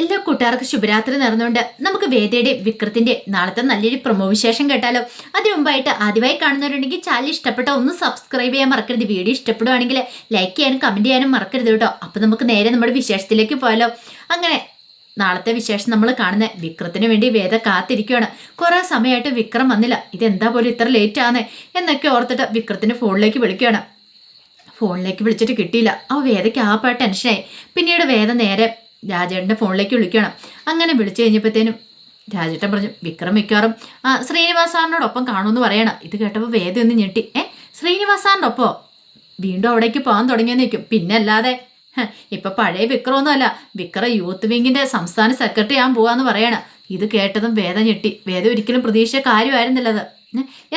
എല്ലാ കൂട്ടുകാർക്കും ശുഭരാത്രി നടന്നുകൊണ്ട് നമുക്ക് വേദയുടെ വിക്രത്തിന്റെ നാളത്തെ നല്ലൊരു പ്രൊമോ വിശേഷം കേട്ടാലോ. അതിനു മുമ്പായിട്ട് ആദ്യമായി കാണുന്നവരുണ്ടെങ്കിൽ ചാനൽ ഇഷ്ടപ്പെട്ട ഒന്ന് സബ്സ്ക്രൈബ് ചെയ്യാൻ മറക്കരുത്. വീഡിയോ ഇഷ്ടപ്പെടുവാണെങ്കിൽ ലൈക്ക് ചെയ്യാനും കമന്റ് ചെയ്യാനും മറക്കരുത് കേട്ടോ. അപ്പൊ നമുക്ക് നേരെ നമ്മുടെ വിശേഷത്തിലേക്ക് പോയാലോ. അങ്ങനെ നാളത്തെ വിശേഷം നമ്മൾ കാണുന്ന വിക്രത്തിന് വേണ്ടി വേദ കാത്തിരിക്കുകയാണ്. കുറേ സമയമായിട്ട് വിക്രം വന്നില്ല. ഇതെന്താ പോലും ഇത്ര ലേറ്റ് ആണ് എന്നൊക്കെ ഓർത്തിട്ട് വിക്രത്തിന് ഫോണിലേക്ക് വിളിക്കുകയാണ്. ഫോണിലേക്ക് വിളിച്ചിട്ട് കിട്ടിയില്ല. ആ വേദയ്ക്ക് ആപ്പായിട്ട് ടെൻഷനായി പിന്നീട് വേദ നേരെ രാജേട്ടന്റെ ഫോണിലേക്ക് വിളിക്കണം അങ്ങനെ വിളിച്ചു കഴിഞ്ഞപ്പോഴത്തേനും രാജേട്ടൻ പറഞ്ഞു വിക്രം മിക്കവാറും ശ്രീനിവാസ് സാറിനോടൊപ്പം കാണുമെന്ന് പറയണം. ഇത് കേട്ടപ്പോൾ വേദം ഒന്ന് ഞെട്ടി. ഏ ശ്രീനിവാസ് സാറിന്റെ ഒപ്പോ വീണ്ടും അവിടേക്ക് പോകാൻ തുടങ്ങിയെന്ന് നിൽക്കും പിന്നെ അല്ലാതെ ഇപ്പം പഴയ വിക്രമൊന്നും അല്ല വിക്രം യൂത്ത് വിങ്ങിന്റെ സംസ്ഥാന സെക്രട്ടറി ആകാൻ പോകാമെന്ന് പറയണം. ഇത് കേട്ടതും വേദം ഞെട്ടി. വേദം ഒരിക്കലും പ്രതീക്ഷിച്ച കാര്യമായിരുന്നില്ലത്.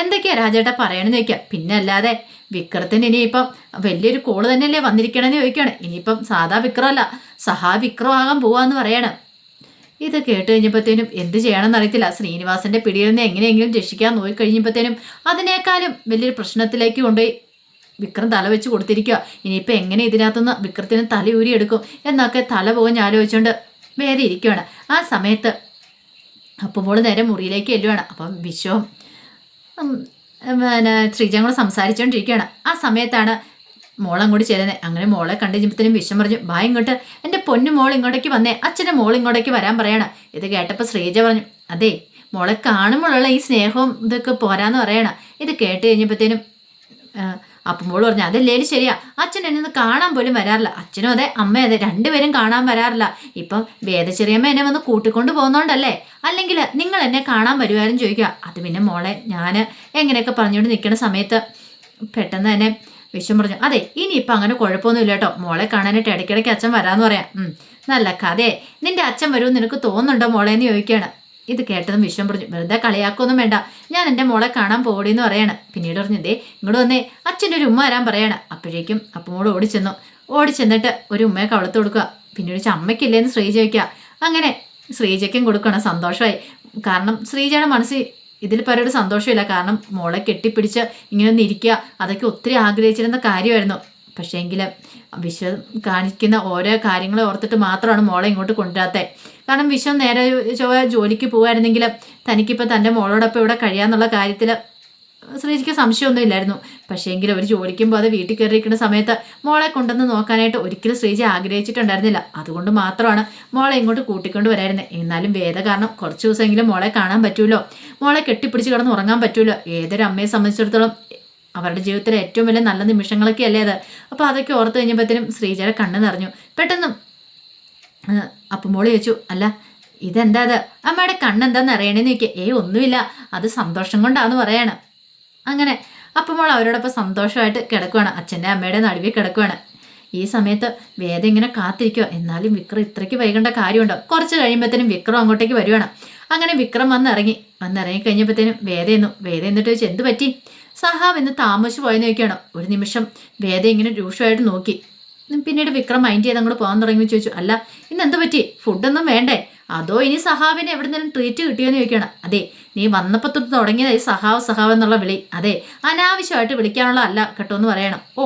എന്തൊക്കെയാ രാജേട്ടാ പറയണമെന്ന് ചോദിക്കാം. പിന്നെ അല്ലാതെ വിക്രത്തിന് ഇനിയിപ്പം വലിയൊരു കോൾ തന്നെയല്ലേ വന്നിരിക്കണമെന്ന് ചോദിക്കുകയാണ് ഇനിയിപ്പം സാധാ വിക്രമല്ല സഹാ വിക്രമാകാൻ പോവാന്ന് പറയണം. ഇത് കേട്ട് കഴിഞ്ഞപ്പോഴത്തേനും എന്ത് ചെയ്യണമെന്ന് അറിയത്തില്ല. ശ്രീനിവാസന്റെ പിടിയിൽ നിന്ന് എങ്ങനെയെങ്കിലും രക്ഷിക്കാൻ നോക്കി കഴിഞ്ഞപ്പോഴത്തേനും അതിനേക്കാളും വലിയൊരു പ്രശ്നത്തിലേക്ക് കൊണ്ടുപോയി വിക്രം തല വെച്ച് കൊടുത്തിരിക്കുക ഇനിയിപ്പോൾ എങ്ങനെ ഇതിനകത്തുനിന്ന് വിക്രത്തിന് തല ഊരിയെടുക്കും എന്നൊക്കെ തല പോകാൻ ആലോചിച്ചുകൊണ്ട് വേറെ ഇരിക്കുകയാണ് ആ സമയത്ത് അപ്പോൾ നേരെ മുറിയിലേക്ക് എല്ലുവാണ് അപ്പം വിശ്വം പിന്നെ ശ്രീജയും കൂടെ സംസാരിച്ചുകൊണ്ടിരിക്കുകയാണ് ആ സമയത്താണ് മോളെ കൂടി ചെല്ലുന്നത് അങ്ങനെ മോളെ കണ്ടു കഴിഞ്ഞപ്പോഴത്തേനും വിഷം പറഞ്ഞു വാ ഇങ്ങോട്ട്. എന്റെ പൊന്നു മോൾ ഇങ്ങോട്ടേക്ക് വന്നേ. അച്ഛന്റെ മോൾ ഇങ്ങോട്ടേക്ക് വരാൻ പറയണം. ഇത് കേട്ടപ്പോൾ ശ്രീജ പറഞ്ഞു അതെ മോളെ കാണുമ്പോഴുള്ള ഈ സ്നേഹവും ഇതൊക്കെ പോരാന്ന് പറയണം. ഇത് കേട്ട് കഴിഞ്ഞപ്പോഴത്തേനും അപ്പം മോൾ പറഞ്ഞു അതല്ലേലും ശരിയാ. അച്ഛൻ എന്നെ ഒന്ന് കാണാൻ പോലും വരാറില്ല. അച്ഛനും അതെ അമ്മയും അതെ രണ്ടുപേരും കാണാൻ വരാറില്ല. ഇപ്പം വേദചെറിയമ്മ എന്നെ വന്ന് കൂട്ടിക്കൊണ്ട് പോകുന്നോണ്ടല്ലേ? അല്ലെങ്കിൽ നിങ്ങൾ എന്നെ കാണാൻ വരുമായിരുന്നു ചോദിക്കുക. അത് പിന്നെ മോളെ ഞാൻ എങ്ങനെയൊക്കെ പറഞ്ഞുകൊണ്ട് നിൽക്കുന്ന സമയത്ത് പെട്ടെന്ന് തന്നെ വിഷം പറഞ്ഞു അതെ ഇനിയിപ്പോൾ അങ്ങനെ കുഴപ്പമൊന്നുമില്ല കേട്ടോ. മോളെ കാണാനായിട്ട് ഇടയ്ക്കിടയ്ക്ക് അച്ഛൻ വരാമെന്ന് പറയാം. നല്ല കഥയെ നിന്റെ അച്ഛൻ വരുമെന്ന് നിനക്ക് തോന്നുന്നുണ്ടോ മോളെ? എന്ന് ചോദിക്കുകയാണ്. ഇത് കേട്ടതും വിശ്വം പറഞ്ഞു വെറുതെ കളിയാക്കൊന്നും വേണ്ട. ഞാൻ എന്റെ മോളെ കാണാൻ പോടിയെന്ന് പറയാണ്. പിന്നീട് പറഞ്ഞതേ ഇങ്ങോട്ട് വന്നേ. അച്ഛന്റെ ഒരു ഉമ്മ വരാൻ പറയാണ്. അപ്പോഴേക്കും അപ്പമോട് ഓടിച്ചെന്നു. ഓടിച്ചെന്നിട്ട് ഒരു ഉമ്മയെ കവളത്ത് കൊടുക്കുക. പിന്നീട് ചമ്മയ്ക്കില്ലേന്ന് ശ്രീജ വയ്ക്കുക അങ്ങനെ ശ്രീജയ്ക്കും കൊടുക്കണം. സന്തോഷമായി. കാരണം ശ്രീജയുടെ മനസ്സിൽ ഇതിൽ പരൊരു സന്തോഷമില്ല. കാരണം മോളെ കെട്ടിപ്പിടിച്ച് ഇങ്ങനെ ഒന്ന് ഇരിക്കുക അതൊക്കെ ഒത്തിരി ആഗ്രഹിച്ചിരുന്ന കാര്യമായിരുന്നു. പക്ഷേ എങ്കിലും വിശ്വം കാണിക്കുന്ന ഓരോ കാര്യങ്ങളെ ഓർത്തിട്ട് മാത്രമാണ് മോളെ ഇങ്ങോട്ട് കൊണ്ടുവരാത്തത് കാരണം വിശ്വം നേരെ ചൊവ്വ ജോലിക്ക് പോകുമായിരുന്നെങ്കിൽ തനിക്കിപ്പോൾ തന്റെ മോളോടൊപ്പം ഇവിടെ കഴിയാന്നുള്ള കാര്യത്തിൽ ശ്രീജിക്ക് സംശയമൊന്നും ഇല്ലായിരുന്നു. പക്ഷേ എങ്കിലും ഒരു ജോലിക്കും പോകാതെ വീട്ടിൽ കയറിയിരിക്കുന്ന സമയത്ത് മോളെ കൊണ്ടുവന്ന് നോക്കാനായിട്ട് ഒരിക്കലും ശ്രീജി ആഗ്രഹിച്ചിട്ടുണ്ടായിരുന്നില്ല. അതുകൊണ്ട് മാത്രമാണ് മോളെ ഇങ്ങോട്ട് കൂട്ടിക്കൊണ്ട് വരായിരുന്നത് എന്നാലും വേദ കാരണം കുറച്ച് ദിവസമെങ്കിലും മോളെ കാണാൻ പറ്റുമല്ലോ മോളെ കെട്ടിപ്പിടിച്ച് കിടന്ന് ഉറങ്ങാൻ പറ്റുമല്ലോ ഏതൊരു അമ്മയെ സംബന്ധിച്ചിടത്തോളം അവരുടെ ജീവിതത്തിലെ ഏറ്റവും വലിയ നല്ല നിമിഷങ്ങളൊക്കെ അല്ലേ അത്? അപ്പോൾ അതൊക്കെ ഓർത്ത് കഴിഞ്ഞപ്പോഴത്തേനും ശ്രീജയുടെ കണ്ണ് നിറഞ്ഞു. പെട്ടെന്ന് അപ്പം മോൾ ചോദിച്ചു അല്ല ഇതെന്താ അത്? അമ്മയുടെ കണ്ണെന്താന്ന് അറിയണേന്ന് ചോദിക്കുക ഏ ഒന്നുമില്ല. അത് സന്തോഷം കൊണ്ടാന്ന് പറയാണ്. അങ്ങനെ അപ്പം മോൾ അവരോടൊപ്പം സന്തോഷമായിട്ട് കിടക്കുവാണ്. അച്ഛന്റെ അമ്മയുടെ നടുവിൽ കിടക്കുവാണ്. ഈ സമയത്ത് വേദ ഇങ്ങനെ കാത്തിരിക്കുക എന്നാലും വിക്രം ഇത്രയ്ക്ക് വൈകേണ്ട കാര്യമുണ്ടോ? കുറച്ച് കഴിയുമ്പോഴത്തേനും വിക്രം അങ്ങോട്ടേക്ക് വരുവാണ്. അങ്ങനെ വിക്രം വന്നിറങ്ങി. വന്നിറങ്ങി കഴിഞ്ഞപ്പോഴത്തേനും വേദ എന്നു. വേദ എന്നിട്ട് ചോദിച്ചു എന്ത് പറ്റി? സഹാവ് എന്ന് താമസിച്ചു പോയെന്ന് ചോദിക്കുകയാണ്. ഒരു നിമിഷം വേദ ഇങ്ങനെ രൂക്ഷമായിട്ട് നോക്കി. പിന്നീട് വിക്രം മൈൻഡ് ചെയ്ത് അങ്ങോട്ട് പോകാൻ തുടങ്ങി ചോദിച്ചു അല്ല ഇന്ന് എന്ത് പറ്റി? ഫുഡൊന്നും വേണ്ടേ? അതോ ഇനി സഹാവിന് നിന്നും ട്രീറ്റ് കിട്ടിയോന്ന് ചോദിക്കണം അതെ നീ വന്നപ്പോൾ തൊട്ട് തുടങ്ങിയതായി സഹാവ് സഹാവ് എന്നുള്ള വിളി. അതെ അനാവശ്യമായിട്ട് വിളിക്കാനുള്ള അല്ല കേട്ടോ എന്ന് പറയണം. ഓ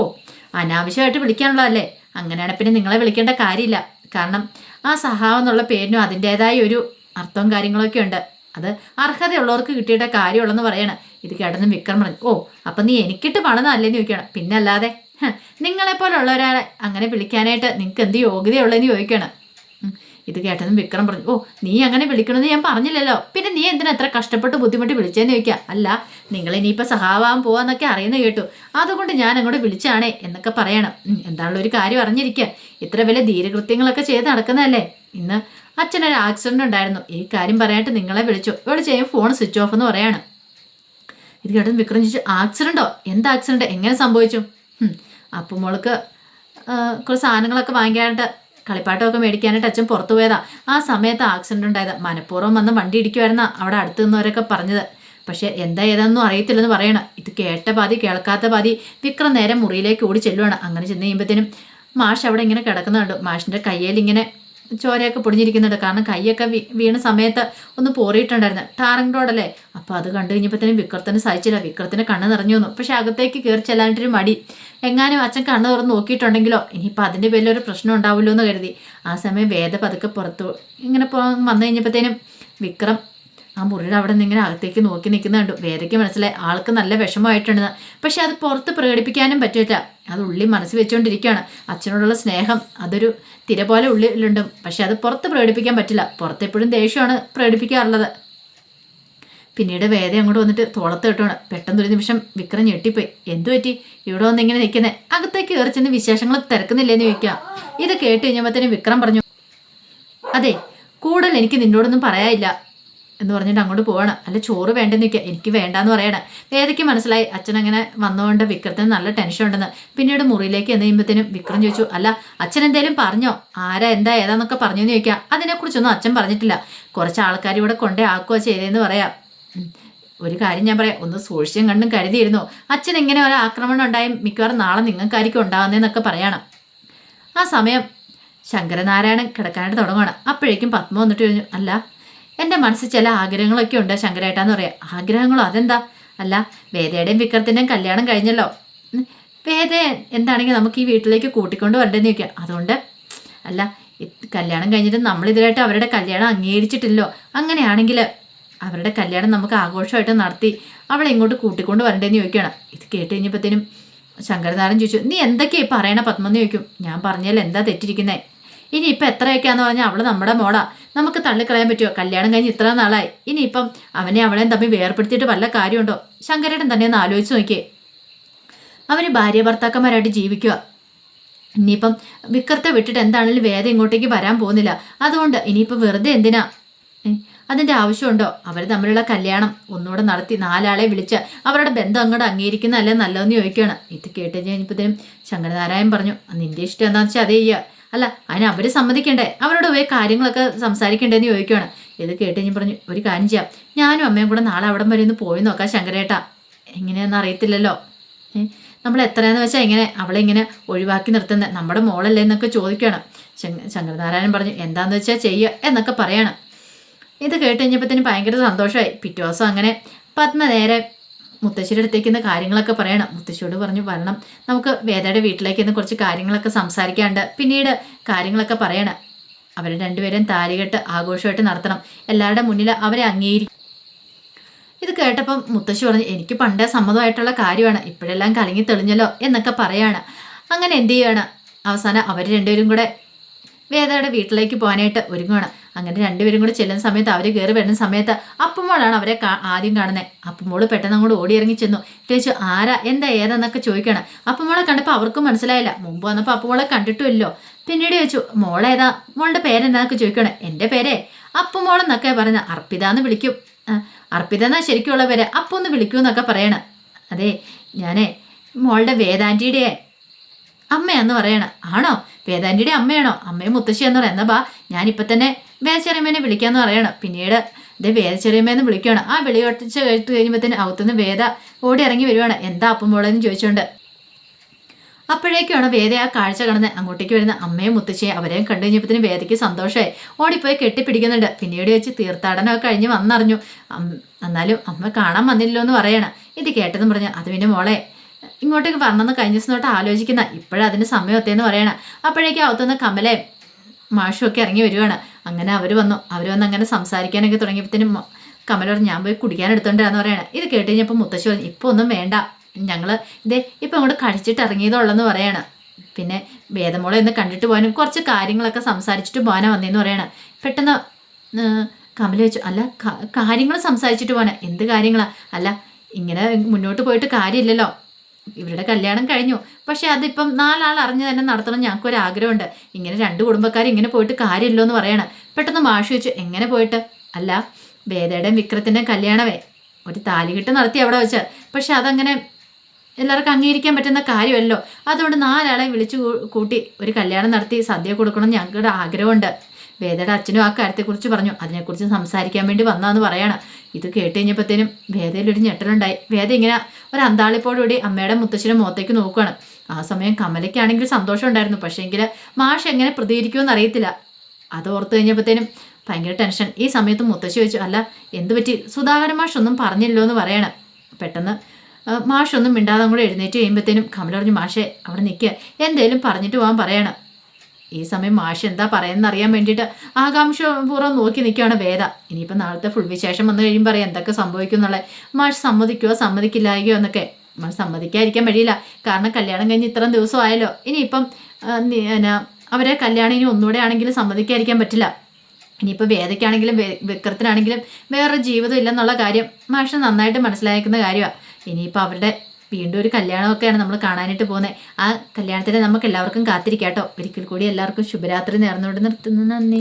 അനാവശ്യമായിട്ട് വിളിക്കാനുള്ള അല്ലേ അങ്ങനെയാണ് പിന്നെ നിങ്ങളെ വിളിക്കേണ്ട കാര്യമില്ല. കാരണം ആ സഹാവ് എന്നുള്ള പേരിനും അതിന്റേതായ ഒരു അർത്ഥവും കാര്യങ്ങളൊക്കെ ഉണ്ട്. അത് അർഹതയുള്ളവർക്ക് കിട്ടിയിട്ട കാര്യമുള്ളെന്ന് പറയണം. ഇത് കേട്ടെന്ന് വിക്രം പറഞ്ഞു. ഓ അപ്പം നീ എനിക്കിട്ട് പണിതല്ലേന്ന് ചോദിക്കണം പിന്നെ അല്ലാതെ ഹ, നിങ്ങളെപ്പോലുള്ള ഒരാളെ അങ്ങനെ വിളിക്കാനായിട്ട് നിങ്ങൾക്ക് എന്ത് യോഗ്യതയുള്ളതെന്ന് ചോദിക്കണം ഇത് കേട്ടതും വിക്രം പറഞ്ഞു ഓ നീ അങ്ങനെ വിളിക്കണമെന്ന് ഞാൻ പറഞ്ഞില്ലല്ലോ. പിന്നെ നീ എന്തിനാ എത്ര കഷ്ടപ്പെട്ട് ബുദ്ധിമുട്ടി വിളിച്ചേന്ന് ചോദിക്കുക? അല്ല നിങ്ങൾ ഇനിയിപ്പോൾ സഹാവാൻ പോവാന്നൊക്കെ അറിയുന്ന കേട്ടു. അതുകൊണ്ട് ഞാൻ അങ്ങോട്ട് വിളിച്ചാണേ എന്നൊക്കെ പറയണം. എന്താണല്ലോ ഒരു കാര്യം അറിഞ്ഞിരിക്കുക. ഇത്ര വലിയ ധീരകൃത്യങ്ങളൊക്കെ ചെയ്ത് നടക്കുന്നതല്ലേ? ഇന്ന് അച്ഛനൊരു ആക്സിഡന്റ് ഉണ്ടായിരുന്നു. ഈ കാര്യം പറയാനായിട്ട് നിങ്ങളെ വിളിച്ചു. ഇവിടെ ചെയ്യും ഫോൺ സ്വിച്ച് ഓഫ് എന്ന് പറയാണ്. ഇത് കേട്ടതും വിക്രം ചോദിച്ചു ആക്സിഡന്റോ? എന്താ ആക്സിഡന്റ്? എങ്ങനെ സംഭവിച്ചു? അപ്പം മോൾക്ക് കുറച്ച് സാധനങ്ങളൊക്കെ വാങ്ങിക്കാനായിട്ട് കളിപ്പാട്ടമൊക്കെ മേടിക്കാനായിട്ട് അച്ഛൻ പുറത്തു പോയതാ. ആ സമയത്ത് ആക്സിഡന്റ് ഉണ്ടായത്. മനഃപൂർവം വന്ന് വണ്ടി ഇടിക്കുമായിരുന്ന അവിടെ അടുത്ത് നിന്നവരൊക്കെ പറഞ്ഞത്. പക്ഷേ എന്താ ഏതാണെന്നും അറിയത്തില്ലെന്ന് പറയണം. ഇത് കേട്ട പാതി കേൾക്കാത്ത പാതി വിക്രം നേരെ മുറിയിലേക്ക് ഓടി ചെല്ലുവാണ്. അങ്ങനെ ചെന്ന് കഴിയുമ്പോഴത്തേനും മാഷ് അവിടെ ഇങ്ങനെ കിടക്കുന്നുണ്ട് മാഷിന്റെ കയ്യിൽ ഇങ്ങനെ ചോരയൊക്കെ പൊടിഞ്ഞിരിക്കുന്നുണ്ട്. കാരണം കൈയൊക്കെ വീണ സമയത്ത് ഒന്ന് പോറിയിട്ടുണ്ടായിരുന്നു. ടാറിങ് റോഡല്ലേ അപ്പോൾ അത് കണ്ടു കഴിഞ്ഞപ്പോഴത്തേനും വിക്രത്തിന് സഹിച്ചില്ല. വിക്രത്തിന് കണ്ണ് നിറഞ്ഞു വന്നു. പക്ഷെ അകത്തേക്ക് കയറി ചെല്ലാനായിട്ടൊരു മടി. എങ്ങാനും അച്ഛൻ കണ്ണ് തുറന്ന് നോക്കിയിട്ടുണ്ടെങ്കിലോ? ഇനിയിപ്പോൾ അതിന്റെ ഒരു പ്രശ്നം ഉണ്ടാവില്ലോ എന്ന് കരുതി. ആ സമയം വേദ പതുക്കെ പുറത്തു ഇങ്ങനെ വന്നു കഴിഞ്ഞപ്പോഴത്തേനും വിക്രം ആ മുറിയുടെ അവിടെ നിന്ന് ഇങ്ങനെ അകത്തേക്ക് നോക്കി നിൽക്കുന്നുണ്ട് വേദയ്ക്ക് മനസ്സിലായി ആൾക്ക് നല്ല വിഷമമായിട്ടുണ്ട്. പക്ഷെ അത് പുറത്ത് പ്രകടിപ്പിക്കാനും പറ്റില്ല അത് ഉള്ളി മനസ്സിൽ വെച്ചുകൊണ്ടിരിക്കുകയാണ്. അച്ഛനോടുള്ള സ്നേഹം അതൊരു തിര പോലെ ഉള്ളിലുണ്ട്. പക്ഷെ അത് പുറത്ത് പ്രകടിപ്പിക്കാൻ പറ്റില്ല. പുറത്ത് എപ്പോഴും ദേഷ്യമാണ് പ്രകടിപ്പിക്കാറുള്ളത്. പിന്നീട് വേദ അങ്ങോട്ട് വന്നിട്ട് തോളത്ത് പെട്ടെന്ന് ഒരു നിമിഷം വിക്രം ഞെട്ടിപ്പോയി. എന്തു പറ്റി? ഇവിടെ വന്ന് ഇങ്ങനെ നിൽക്കുന്നത് അകത്തേക്ക് കയറി ചെന്ന് വിശേഷങ്ങൾ തിരക്കുന്നില്ലേന്ന് ചോദിക്കാം ഇത് കേട്ട് കഴിഞ്ഞപ്പോഴത്തേനും വിക്രം പറഞ്ഞു അതെ കൂടുതൽ എനിക്ക് നിന്നോടൊന്നും പറയാനില്ല. എന്ന് പറഞ്ഞിട്ട് അങ്ങോട്ട് പോവാണ്. അല്ല ചോറ് വേണ്ടെന്ന് നിൽക്കുക എനിക്ക് വേണ്ടാന്ന് പറയണം. വേദയ്ക്ക് മനസ്സിലായി. അച്ഛൻ അങ്ങനെ വന്നുകൊണ്ട് വിക്രത്തിന് നല്ല ടെൻഷൻ ഉണ്ടെന്ന്. പിന്നീട് മുറിയിലേക്ക് എന്ന് കഴിയുമ്പോഴത്തേനും വിക്രം ചോദിച്ചു അല്ല അച്ഛൻ എന്തേലും പറഞ്ഞോ? ആരാ എന്താ ഏതാന്നൊക്കെ പറഞ്ഞു എന്ന് ചോദിക്കുക അതിനെക്കുറിച്ചൊന്നും അച്ഛൻ പറഞ്ഞിട്ടില്ല. കുറച്ച് ആൾക്കാർ ഇവിടെ കൊണ്ടേ ആക്കുക ചെയ്തതെന്ന് പറയാം. ഒരു കാര്യം ഞാൻ പറയാം. ഒന്ന് സൂക്ഷിച്ചും കണ്ടും കരുതിയിരുന്നു. അച്ഛൻ ഇങ്ങനെ ഒരു ആക്രമണം ഉണ്ടായും മിക്കവാറും നാളെ നിങ്ങൾക്കായിരിക്കും ഉണ്ടാകുന്നതെന്നൊക്കെ പറയണം. ആ സമയം ശങ്കരനാരായണൻ കിടക്കാനായിട്ട് തുടങ്ങുകയാണ് അപ്പോഴേക്കും പത്മ വന്നിട്ട് കഴിഞ്ഞു അല്ല എന്റെ മനസ്സിൽ ചില ആഗ്രഹങ്ങളൊക്കെ ഉണ്ട് ശങ്കരേട്ടാന്ന് പറയാം ആഗ്രഹങ്ങളോ? അതെന്താ? അല്ല വേദയുടെയും വിക്രത്തിന്റെയും കല്യാണം കഴിഞ്ഞല്ലോ. വേദ എന്താണെങ്കിൽ നമുക്ക് ഈ വീട്ടിലേക്ക് കൂട്ടിക്കൊണ്ട് വരണ്ടെന്ന് ചോദിക്കാം. അതുകൊണ്ട് അല്ല കല്യാണം കഴിഞ്ഞിട്ട് നമ്മളിതിലായിട്ട് അവരുടെ കല്യാണം അംഗീകരിച്ചിട്ടില്ലോ. അങ്ങനെയാണെങ്കിൽ അവരുടെ കല്യാണം നമുക്ക് ആഘോഷമായിട്ട് നടത്തി അവളെ ഇങ്ങോട്ട് കൂട്ടിക്കൊണ്ട് വരണ്ടേന്ന് ചോദിക്കുകയാണ്. ഇത് കേട്ട് കഴിഞ്ഞപ്പോഴത്തേനും ശങ്കരനാരൻ ചോദിച്ചു നീ എന്തൊക്കെയായി പറയണ പത്മ? എന്ന് ചോദിക്കും. ഞാൻ പറഞ്ഞാൽ എന്താ തെറ്റിരിക്കുന്നേ? ഇനി ഇപ്പം എത്രയൊക്കെയാന്ന് പറഞ്ഞാൽ അവൾ നമ്മുടെ മോളാ. നമുക്ക് തള്ളിക്കളയാൻ പറ്റുമോ കല്യാണം കഴിഞ്ഞ് ഇത്ര നാളായി. ഇനിയിപ്പം അവനെ അവളെയും തമ്മിൽ വേർപ്പെടുത്തിയിട്ട് വല്ല കാര്യമുണ്ടോ? ശങ്കരേട്ടൻ തന്നെ ഒന്ന് ആലോചിച്ച് നോക്കിയേ. അവന് ഭാര്യ ഭർത്താക്കന്മാരായിട്ട് ജീവിക്കുക ഇനിയിപ്പം വിക്രത്തെ വിട്ടിട്ട് എന്താണെങ്കിലും വേദം ഇങ്ങോട്ടേക്ക് വരാൻ പോകുന്നില്ല. അതുകൊണ്ട് ഇനിയിപ്പം വെറുതെ എന്തിനാ? അതിന്റെ ആവശ്യമുണ്ടോ? അവർ തമ്മിലുള്ള കല്യാണം ഒന്നുകൂടെ നടത്തി നാലാളെ വിളിച്ച് അവരുടെ ബന്ധം അങ്ങോട്ട് അംഗീകരിക്കുന്നതല്ലേ നല്ലതെന്ന് ചോദിക്കുകയാണ്. ഇത് കേട്ട് കഴിഞ്ഞപ്പോഴത്തേനും ശങ്കരനാരായൺ പറഞ്ഞു നിന്റെ ഇഷ്ടം എന്താണെന്ന് വെച്ചാൽ അതേ ചെയ്യുക. അല്ല അതിന് അവർ സമ്മതിക്കണ്ടേ? അവരോട് പോയി കാര്യങ്ങളൊക്കെ സംസാരിക്കണ്ടേന്ന് ചോദിക്കുകയാണ് ഇത് കേട്ട് ഞാൻ പറഞ്ഞു ഒരു കാര്യം ചെയ്യാം. ഞാനും അമ്മയും കൂടെ നാളെ അവിടം വരെ ഒന്ന് പോയി നോക്കാം ശങ്കരേട്ടാ. എങ്ങനെയാണെന്ന് അറിയത്തില്ലല്ലോ. നമ്മൾ എത്രയാന്ന് വെച്ചാൽ ഇങ്ങനെ അവളെ ഇങ്ങനെ ഒഴിവാക്കി നിർത്തുന്നത് നമ്മുടെ മോളല്ലേ എന്നൊക്കെ ചോദിക്കണം ശങ്ക ശങ്കരനാരായണൻ പറഞ്ഞു എന്താന്ന് വെച്ചാൽ ചെയ്യുക എന്നൊക്കെ പറയണം. ഇത് കേട്ട് കഴിഞ്ഞപ്പോഴത്തേന് ഭയങ്കര സന്തോഷമായി. പിറ്റേ ദിവസം അങ്ങനെ പത്മ നേരെ മുത്തശ്ശിയുടെ അടുത്തേക്ക് ഇന്ന് കാര്യങ്ങളൊക്കെ പറയണം. മുത്തശ്ശിയോട് പറഞ്ഞു വരണം. നമുക്ക് വേദയുടെ വീട്ടിലേക്ക് ഇന്ന് കുറച്ച് കാര്യങ്ങളൊക്കെ സംസാരിക്കാണ്ട് പിന്നീട് കാര്യങ്ങളൊക്കെ പറയണം. അവർ രണ്ടുപേരും താലികെട്ട് ആഘോഷമായിട്ട് നടത്തണം. എല്ലാവരുടെ മുന്നിൽ അവരെ അംഗീകരിക്കും. ഇത് കേട്ടപ്പം മുത്തശ്ശി പറഞ്ഞു എനിക്ക് പണ്ടേ സമ്മതമായിട്ടുള്ള കാര്യമാണ്. ഇപ്പോഴെല്ലാം കലങ്ങി തെളിഞ്ഞല്ലോ എന്നൊക്കെ പറയാണ്. അങ്ങനെ എന്ത് ചെയ്യാണ്? അവസാനം അവർ രണ്ടുപേരും കൂടെ വേദയുടെ വീട്ടിലേക്ക് പോകാനായിട്ട് ഒരുങ്ങുകയാണ് അങ്ങനെ രണ്ടുപേരും കൂടെ ചെല്ലുന്ന സമയത്ത് അവർ കയറി വരുന്ന സമയത്ത് അപ്പുമോളാണ് അവരെ ആദ്യം കാണുന്നത് അപ്പുമോൾ പെട്ടെന്ന് അങ്ങോട്ട് ഓടി ഇറങ്ങി ചെന്നു. ചോദിച്ചു ആരാ? എന്താ ഏതാന്നൊക്കെ ചോദിക്കണം. അപ്പുമോളെ കണ്ടപ്പോൾ അവർക്കും മനസ്സിലായില്ല. മുമ്പ് വന്നപ്പോൾ അപ്പുമോളെ കണ്ടിട്ടുമില്ലോ. പിന്നീട് ചോദിച്ചു മോളേതാ? മോളുടെ പേരെന്താന്നൊക്കെ ചോദിക്കണം? എന്റെ പേരെ? അപ്പുമോളെന്നൊക്കെ പറഞ്ഞ അർപ്പിത എന്ന് വിളിക്കും. അർപ്പിത എന്നാ ശരിക്കുള്ള പേര്? അപ്പൊന്ന് വിളിക്കൂ എന്നൊക്കെ പറയണം. അതെ ഞാനേ മോളുടെ വേദാന്റിയുടെ അമ്മയാന്ന് പറയണ. ആണോ? വേദാന്റിയുടെ അമ്മയാണോ? അമ്മയും പറയാം എന്നാ ബാ ഞാനിപ്പോൾ തന്നെ വേദച്ചെറിയമ്മേനെ വിളിക്കാമെന്ന് പറയണം. പിന്നീട് ഇതേ വേദച്ചെറിയമ്മേന്ന് വിളിക്കുകയാണ് ആ വിളി ഒട്ടിച്ച് കേട്ട് തന്നെ അകത്തുനിന്ന് വേദ ഓടി ഇറങ്ങി വരുവാണ്. എന്താ അപ്പം മോളെന്ന് ചോദിച്ചുകൊണ്ട് അപ്പോഴേക്കാണ് വേദ ആ കാഴ്ച കാണുന്നത്. അങ്ങോട്ടേക്ക് വരുന്ന അമ്മയും മുത്തശ്ശിയെ അവരെയും കണ്ടു കഴിഞ്ഞപ്പോഴത്തേനും വേദയ്ക്ക് സന്തോഷമായി. ഓടിപ്പോയി കെട്ടിപ്പിടിക്കുന്നുണ്ട്. പിന്നീട് വെച്ച് തീർത്ഥാടനമൊക്കെ കഴിഞ്ഞ് വന്നറിഞ്ഞു. എന്നാലും അമ്മ കാണാൻ വന്നില്ലല്ലോ എന്ന് പറയണം. ഇത് കേട്ടെന്ന് പറഞ്ഞ് അത് പിന്നെ മോളെ ഇങ്ങോട്ടേക്ക് വരണമെന്ന് കഴിഞ്ഞ ദിവസം തൊട്ട് ആലോചിക്കുന്ന ഇപ്പോഴതിന് സമയമൊത്തേന്ന് പറയണം. അപ്പോഴേക്കും അകത്തുനിന്ന് കമലയും മാഷും ഒക്കെ ഇറങ്ങി വരുവാണ്. അങ്ങനെ അവർ വന്നു. അവർ വന്ന് അങ്ങനെ സംസാരിക്കാനൊക്കെ തുടങ്ങിയപ്പോഴത്തേനും കമല പറഞ്ഞു ഞാൻ പോയി കുടിക്കാൻ പറയണം. ഇത് കേട്ട് കഴിഞ്ഞപ്പോൾ മുത്തശ്ശി പറഞ്ഞു ഇപ്പോൾ ഒന്നും വേണ്ട. ഞങ്ങൾ ഇതേ ഇപ്പം അങ്ങോട്ട് കഴിച്ചിട്ട് ഇറങ്ങിയതുള്ളെന്ന് പറയണം. പിന്നെ വേദമോളെ ഒന്ന് കണ്ടിട്ട് പോകാനും കുറച്ച് കാര്യങ്ങളൊക്കെ സംസാരിച്ചിട്ട് പോകാനാ വന്നതെന്ന് പറയണം. പെട്ടെന്ന് കമല വെച്ചു അല്ല കാര്യങ്ങൾ സംസാരിച്ചിട്ട് പോകാനാണ് എന്ത് കാര്യങ്ങളാണ് അല്ല ഇങ്ങനെ മുന്നോട്ട് പോയിട്ട് കാര്യമില്ലല്ലോ. ഇവരുടെ കല്യാണം കഴിഞ്ഞു. പക്ഷെ അതിപ്പം നാലാൾ അറിഞ്ഞ് തന്നെ നടത്തണം ഞങ്ങൾക്കൊരു ആഗ്രഹമുണ്ട് ഇങ്ങനെ രണ്ട് കുടുംബക്കാർ ഇങ്ങനെ പോയിട്ട് കാര്യമില്ലോ എന്ന് പറയണം. പെട്ടെന്ന് മാഷി വെച്ചു എങ്ങനെ പോയിട്ട്? അല്ല വേദയുടെയും വിക്രത്തിന്റെയും കല്യാണമേ. ഒരു താലികെട്ട് നടത്തി അവിടെ വെച്ച്. പക്ഷെ അതങ്ങനെ എല്ലാവർക്കും അംഗീകരിക്കാൻ പറ്റുന്ന കാര്യമല്ലോ. അതുകൊണ്ട് നാലാളെ വിളിച്ചു കൂട്ടി ഒരു കല്യാണം നടത്തി സദ്യ കൊടുക്കണം ഞങ്ങളുടെ ആഗ്രഹമുണ്ട് വേദയുടെ അച്ഛനും ആ കാര്യത്തെക്കുറിച്ച് പറഞ്ഞു. അതിനെക്കുറിച്ച് സംസാരിക്കാൻ വേണ്ടി വന്നാന്ന് പറയണം. ഇത് കേട്ട് കഴിഞ്ഞപ്പോഴത്തേനും വേദയിലൊരു ഞെട്ടലുണ്ടായി. വേദ ഇങ്ങനെ ഒരു അന്താളിപ്പോടുകൂടി അമ്മയുടെ മുത്തശ്ശിയുടെ മുഖത്തേക്ക് നോക്കുകയാണ് ആ സമയം കമലയ്ക്കാണെങ്കിൽ സന്തോഷം ഉണ്ടായിരുന്നു. പക്ഷേ എങ്കിൽ മാഷ് എങ്ങനെ പ്രതികരിക്കുമെന്ന് അറിയത്തില്ല. അത് ഓർത്ത് കഴിഞ്ഞപ്പോഴത്തേനും ഭയങ്കര ടെൻഷൻ. ഈ സമയത്ത് മുത്തശ്ശി വെച്ചു അല്ല എന്ത് പറ്റി? സുധാകരൻ മാഷൊന്നും പറഞ്ഞില്ലോ എന്ന് പറയണം. പെട്ടെന്ന് മാഷൊന്നും മിണ്ടാതെ കൂടെ എഴുന്നേറ്റ് കഴിയുമ്പോഴത്തേനും കമല പറഞ്ഞു മാഷെ അവിടെ നിൽക്കുക എന്തേലും പറഞ്ഞിട്ട് പോകാൻ പറയണം. ഈ സമയം മാഷ് എന്താ പറയുന്നത് അറിയാൻ വേണ്ടിയിട്ട് ആകാംക്ഷപൂർവം നോക്കി നിൽക്കുകയാണ് വേദ. ഇനിയിപ്പോൾ നാളത്തെ ഫുൾ വിശേഷം വന്നു കഴിയുമ്പോൾ പറയാം എന്തൊക്കെ സംഭവിക്കും എന്നുള്ളത്. മാഷ് സമ്മതിക്കുമോ സമ്മതിക്കില്ലായോ എന്നൊക്കെ. മാഷ് സമ്മതിക്കാതിരിക്കാൻ വഴിയില്ല. കാരണം കല്യാണം കഴിഞ്ഞ് ഇത്രയും ദിവസം ആയല്ലോ ഇനിയിപ്പം പിന്നെ അവരെ കല്യാണം ഇനി ഒന്നുകൂടെ ആണെങ്കിലും സമ്മതിക്കാതിരിക്കാൻ പറ്റില്ല. ഇനിയിപ്പോൾ വേദയ്ക്കാണെങ്കിലും വിക്രത്തിനാണെങ്കിലും വേറൊരു ജീവിതം ഇല്ലെന്നുള്ള കാര്യം മാഷ് നന്നായിട്ട് മനസ്സിലാക്കുന്ന കാര്യമാണ് ഇനിയിപ്പോൾ അവരുടെ വീണ്ടും ഒരു കല്യാണമൊക്കെയാണ് നമ്മൾ കാണാനായിട്ട് പോകുന്നത് ആ കല്യാണത്തിന് നമുക്ക് എല്ലാവർക്കും കാത്തിരിക്കാം കേട്ടോ ഒരിക്കൽ കൂടി എല്ലാവർക്കും ശുഭരാത്രി നേർന്നുകൊണ്ട് നിർത്തുന്നു. നന്ദി.